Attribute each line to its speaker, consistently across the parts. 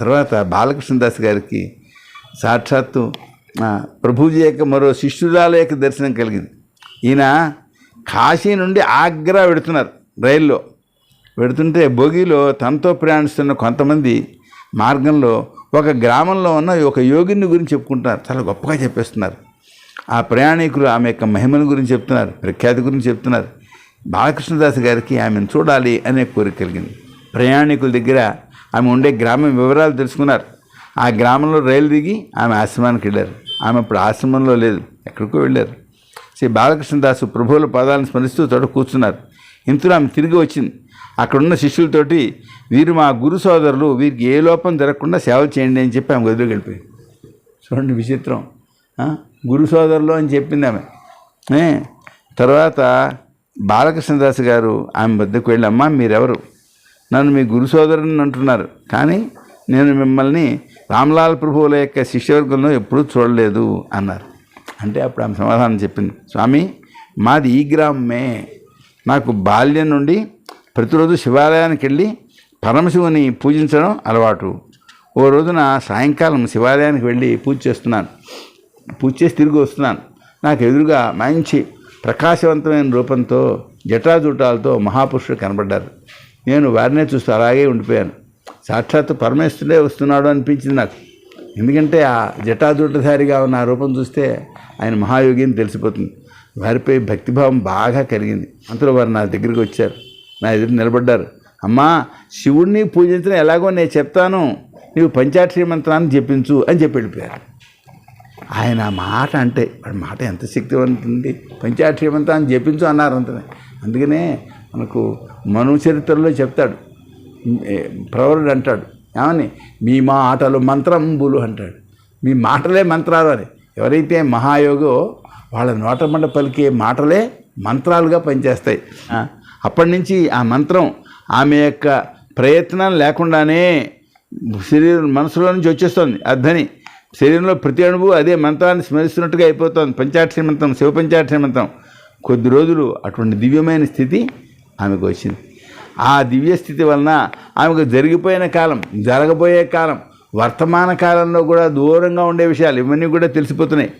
Speaker 1: తర్వాత బాలకృష్ణదాస్ గారికి సాక్షాత్తు ప్రభుజీ యొక్క మరో శిష్యురాల యొక్క దర్శనం కలిగింది. ఈయన కాశీ నుండి ఆగ్రా వెడుతున్నారు రైల్లో. వెడుతుంటే బోగిలో తనతో ప్రయాణిస్తున్న కొంతమంది మార్గంలో ఒక గ్రామంలో ఉన్న ఒక యోగిని గురించి చెప్పుకుంటున్నారు. చాలా గొప్పగా చెప్పేస్తున్నారు. ఆ ప్రయాణికులు ఆమె యొక్క మహిమల గురించి చెప్తున్నారు ప్రఖ్యాతి గురించి చెప్తున్నారు. బాలకృష్ణదాస్ గారికి ఆమెను చూడాలి అనే కోరిక కలిగింది. ప్రయాణికుల దగ్గర ఆమె ఉండే గ్రామం వివరాలు తెలుసుకున్నారు. ఆ గ్రామంలో రైలు దిగి ఆమె ఆశ్రమానికి వెళ్ళారు. ఆమె ఇప్పుడు ఆశ్రమంలో లేదు. ఎక్కడికో వెళ్ళారు. శ్రీ బాలకృష్ణదాసు ప్రభువుల పాదాలను స్మరిస్తూ తోట కూర్చున్నారు. ఇంతలో ఆమె తిరిగి వచ్చింది. అక్కడున్న శిష్యులతోటి వీరు మా గురు సోదరులు వీరికి ఏ లోపం జరగకుండా సేవ చేయండి అని చెప్పి ఆమె గదిలోకి వెళ్ళిపోయింది. చూడండి విచిత్రం. గురు సోదరులు అని చెప్పింది ఆమె. తర్వాత బాలకృష్ణదాస్ గారు ఆమె వద్దకు వెళ్ళమ్మా మీరెవరు? నన్ను మీ గురు సోదరుని అంటున్నారు. కానీ నేను మిమ్మల్ని రామ్లాల్ ప్రభువుల యొక్క శిష్యవర్గంలో ఎప్పుడూ చూడలేదు అన్నారు. అంటే అప్పుడు ఆమె సమాధానం చెప్పింది. స్వామి మాది ఈ గ్రామమే. నాకు బాల్యం నుండి ప్రతిరోజు శివాలయానికి వెళ్ళి పరమశివుని పూజించడం అలవాటు. ఓ రోజున సాయంకాలం శివాలయానికి వెళ్ళి పూజ చేస్తున్నాను. పూజ చేసి తిరిగి వస్తున్నాను. నాకు ఎదురుగా మంచి ప్రకాశవంతమైన రూపంతో జటాజుటాలతో మహాపురుషుడు కనబడ్డారు. నేను వారినే చూస్తూ అలాగే ఉండిపోయాను. సాక్షాత్ పరమేశ్వరుడే వస్తున్నాడు అనిపించింది నాకు. ఎందుకంటే ఆ జటాజుటధారిగా ఉన్న ఆ రూపం చూస్తే ఆయన మహాయోగి అని తెలిసిపోతుంది. వారిపై భక్తిభావం బాగా కలిగింది. అంతలో వారు నా దగ్గరికి వచ్చారు. నా ఎదురు నిలబడ్డారు. అమ్మా శివుణ్ణి పూజించడం ఎలాగో నేను చెప్తాను. నీవు పంచాక్షరి మంత్రాన్ని జపించు అని చెప్పి వెళ్ళిపోయారు. ఆయన ఆ మాట అంటే వాడి మాట ఎంత శక్తివంతుంది పంచాక్షరి మంత్రాన్ని జపించు అన్నారు అంతనే. అందుకనే మనకు మను చరిత్రలో చెప్తాడు. ప్రవరుడు అంటాడు. ఏమని? మీ మాటలు మంత్రంబులు అంటాడు. మీ మాటలే మంత్రాలు అని. ఎవరైతే మహాయోగో వాళ్ళ నోట మండ పలికే మాటలే మంత్రాలుగా పనిచేస్తాయి. అప్పటి నుంచి ఆ మంత్రం ఆమె యొక్క ప్రయత్నం లేకుండానే శరీరం మనసులో నుంచి వచ్చేస్తుంది. అర్థని శరీరంలో ప్రతి అణువు అదే మంత్రాన్ని స్మరిస్తున్నట్టుగా అయిపోతుంది. పంచాక్షరి మంత్రం శివ పంచాక్షరి మంత్రం. కొద్ది రోజులు అటువంటి దివ్యమైన స్థితి ఆమెకు వచ్చింది. ఆ దివ్యస్థితి వలన ఆమెకు జరిగిపోయిన కాలం జరగబోయే కాలం వర్తమాన కాలంలో కూడా దూరంగా ఉండే విషయాలు ఇవన్నీ కూడా తెలిసిపోతున్నాయి.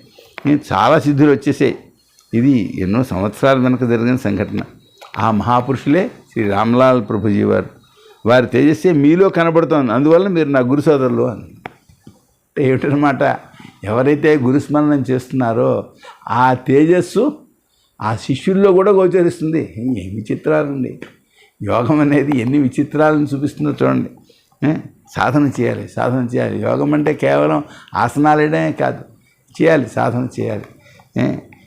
Speaker 1: చాలా సిద్ధులు వచ్చేసాయి. ఇది ఎన్నో సంవత్సరాల వెనక జరిగిన సంఘటన. ఆ మహాపురుషులే శ్రీ రామ్లాల్ ప్రభుజీ వారు. వారి తేజస్సే మీలో కనబడుతోంది. అందువల్ల మీరు నా గురు సోదరులు అని. అంటే ఏమిటనమాట ఎవరైతే గురుస్మరణం చేస్తున్నారో ఆ తేజస్సు ఆ శిష్యుల్లో కూడా గోచరిస్తుంది. ఏ విచిత్రాలండి. యోగం అనేది ఎన్ని విచిత్రాలను చూపిస్తుందో చూడండి. సాధన చేయాలి సాధన చేయాలి. యోగం అంటే కేవలం ఆసనాలు కాదు చేయాలి సాధన చేయాలి.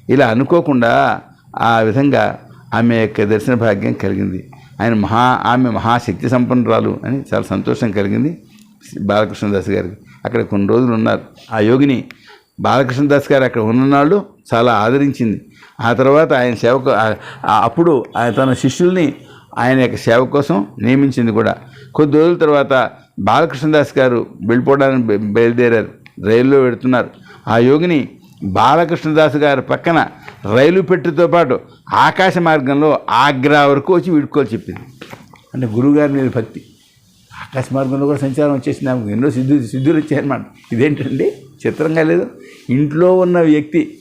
Speaker 1: ఇలా అనుకోకుండా ఆ విధంగా ఆమె యొక్క దర్శన భాగ్యం కలిగింది. ఆయన మహా ఆమె మహాశక్తి సంపన్నురాలు అని చాలా సంతోషం కలిగింది. బాలకృష్ణదాస్ గారికి. అక్కడ కొన్ని రోజులు ఉన్నారు. ఆ యోగిని బాలకృష్ణదాస్ గారు అక్కడ ఉన్ననాళ్ళు చాలా ఆదరించింది. ఆ తర్వాత ఆయన సేవకు అప్పుడు ఆయన తన శిష్యుల్ని ఆయన యొక్క సేవ కోసం నియమించింది కూడా. కొద్ది రోజుల తర్వాత బాలకృష్ణదాస్ గారు వెళ్ళిపోవడానికి బయలుదేరారు. రైల్లో వెడుతున్నారు. ఆ యోగిని బాలకృష్ణదాస్ గారి పక్కన రైలు పెట్టెతో పాటు ఆకాశ మార్గంలో ఆగ్రా వరకు వచ్చి వీడుకోవాలి చెప్పింది. అంటే గురువుగారి మీద భక్తి. ఆకాశ మార్గంలో కూడా సంచారం వచ్చేసింది. ఆమెకు ఎన్నో సిద్ధు సిద్ధులు వచ్చాయన్నమాట ఇదేంటండి? చిత్రంగా లేదు. ఇంట్లో ఉన్న వ్యక్తి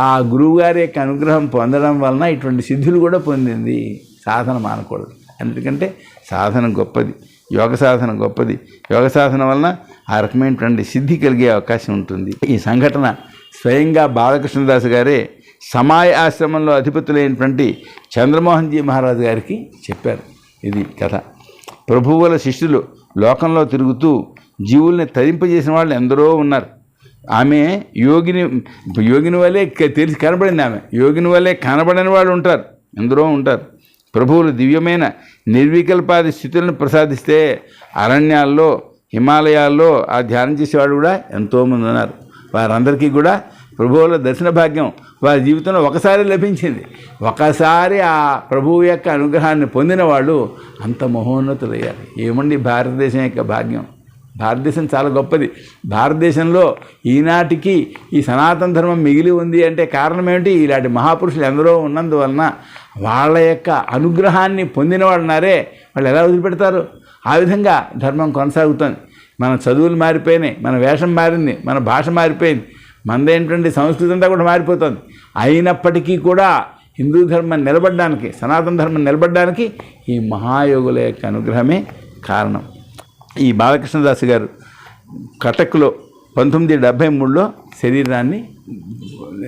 Speaker 1: ఆ గురువుగారి యొక్క అనుగ్రహం పొందడం వలన ఇటువంటి సిద్ధులు కూడా పొందింది. సాధన మానకూడదు. ఎందుకంటే సాధన గొప్పది. యోగ సాధన గొప్పది. యోగ సాధన వలన ఆ రకమైనటువంటి సిద్ధి కలిగే అవకాశం ఉంటుంది. ఈ సంఘటన స్వయంగా బాలకృష్ణదాస్ గారే సమాయ ఆశ్రమంలో అధిపతులైనటువంటి చంద్రమోహన్ జీ మహారాజు గారికి చెప్పారు. ఇది కథ. ప్రభువుల శిష్యులు లోకంలో తిరుగుతూ జీవుల్ని తరింపజేసిన వాళ్ళు ఎందరో ఉన్నారు. ఆమె యోగిని యోగిని వల్లే తెలిసి కనబడింది ఆమె. యోగిని వల్లే కనబడని వాళ్ళు ఉంటారు. ఎందరో ఉంటారు. ప్రభువులు దివ్యమైన నిర్వికల్పాది స్థితులను ప్రసాదిస్తే అరణ్యాల్లో హిమాలయాల్లో ఆ ధ్యానం చేసేవాడు కూడా ఎంతోమంది ఉన్నారు. వారందరికీ కూడా ప్రభువుల దర్శన భాగ్యం వారి జీవితంలో ఒకసారి లభించింది. ఒకసారి ఆ ప్రభువు యొక్క అనుగ్రహాన్ని పొందిన వాళ్ళు అంత మహోన్నతులయ్యారు. ఏమండి భారతదేశం యొక్క భాగ్యం? భారతదేశం చాలా గొప్పది. భారతదేశంలో ఈనాటికి ఈ సనాతన ధర్మం మిగిలి ఉంది అంటే కారణం ఏమిటి? ఇలాంటి మహాపురుషులు ఎందరో ఉన్నందువలన వాళ్ళ యొక్క అనుగ్రహాన్ని పొందిన వాళ్ళున్నారే వాళ్ళు ఎలా వదిలిపెడతారు? ఆ విధంగా ధర్మం కొనసాగుతుంది. మన చదువులు మారిపోయినాయి మన వేషం మారింది మన భాష మారిపోయింది మనదేంటంటే సంస్కృతి అంతా కూడా మారిపోతుంది. అయినప్పటికీ కూడా హిందూ ధర్మం నిలబడడానికి సనాతన ధర్మం నిలబడడానికి ఈ మహాయోగుల యొక్క అనుగ్రహమే కారణం. ఈ బాలకృష్ణదాస్ గారు కటక్లో పంతొమ్మిది డెబ్భై మూడులో శరీరాన్ని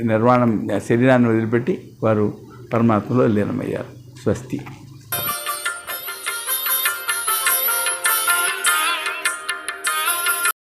Speaker 1: నిర్మాణం శరీరాన్ని వదిలిపెట్టి వారు పరమాత్మలో లీనమయ్యారు. స్వస్తి.